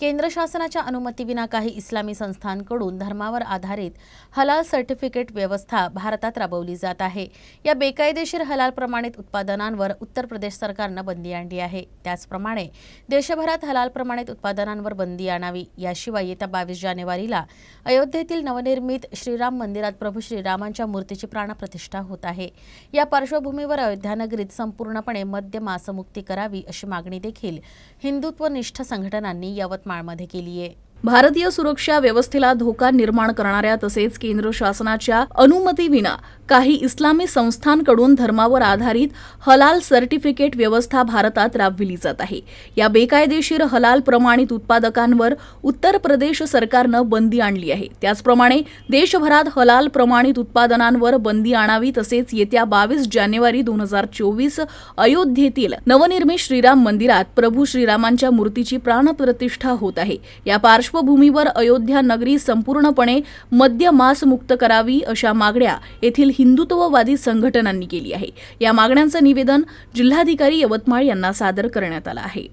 केंद्र शासनाच्या अनुमतीविना काही इस्लामी संस्थांकडून धर्मावर आधारित हलाल सर्टिफिकेट व्यवस्था भारतात राबवली जात आहे. या बेकायदेशीर हलाल प्रमाणित उत्पादनांवर उत्तर प्रदेश सरकारनं बंदी आणली आहे. त्याचप्रमाणे देशभरात हलाल प्रमाणित उत्पादनांवर बंदी आणावी याशिवाय येत्या बावीस जानेवारीला अयोध्येतील नवनिर्मित श्रीराम मंदिरात प्रभू श्रीरामांच्या मूर्तीची प्राणप्रतिष्ठा होत आहे. या पार्श्वभूमीवर अयोध्यानगरीत संपूर्णपणे मद्य मासमुक्ती करावी अशी मागणी देखील हिंदुत्वनिष्ठ संघटनांनी यवतमाळमध्ये केली आहे भारतीय सुरक्षा व्यवस्थेला धोका निर्माण करणाऱ्या तसेच केंद्र शासनाच्या अनुमतीविना काही इस्लामी संस्थांकडून धर्मावर आधारित हलाल सर्टिफिकेट व्यवस्था भारतात राबविली जात आहे. या बेकायदेशीर हलाल प्रमाणित उत्पादकांवर उत्तर प्रदेश सरकारनं बंदी आणली आहे. त्याचप्रमाणे देशभरात हलाल प्रमाणित उत्पादनांवर बंदी आणावी तसेच येत्या बावीस जानेवारी दोन हजार चोवीस अयोध्येतील नवनिर्मित श्रीराम मंदिरात प्रभू श्रीरामांच्या मूर्तीची प्राणप्रतिष्ठा होत आहे. या पार्श्व पार्श्वभूमीवर अयोध्या नगरी संपूर्णपणे मद्य मास मुक्त करावी अशा मागण्या येथील हिंदुत्ववादी संघटनांनी केली आहे. या मागण्यांचं निवेदन जिल्हाधिकारी यवतमाळ यांना सादर करण्यात आलं आहे.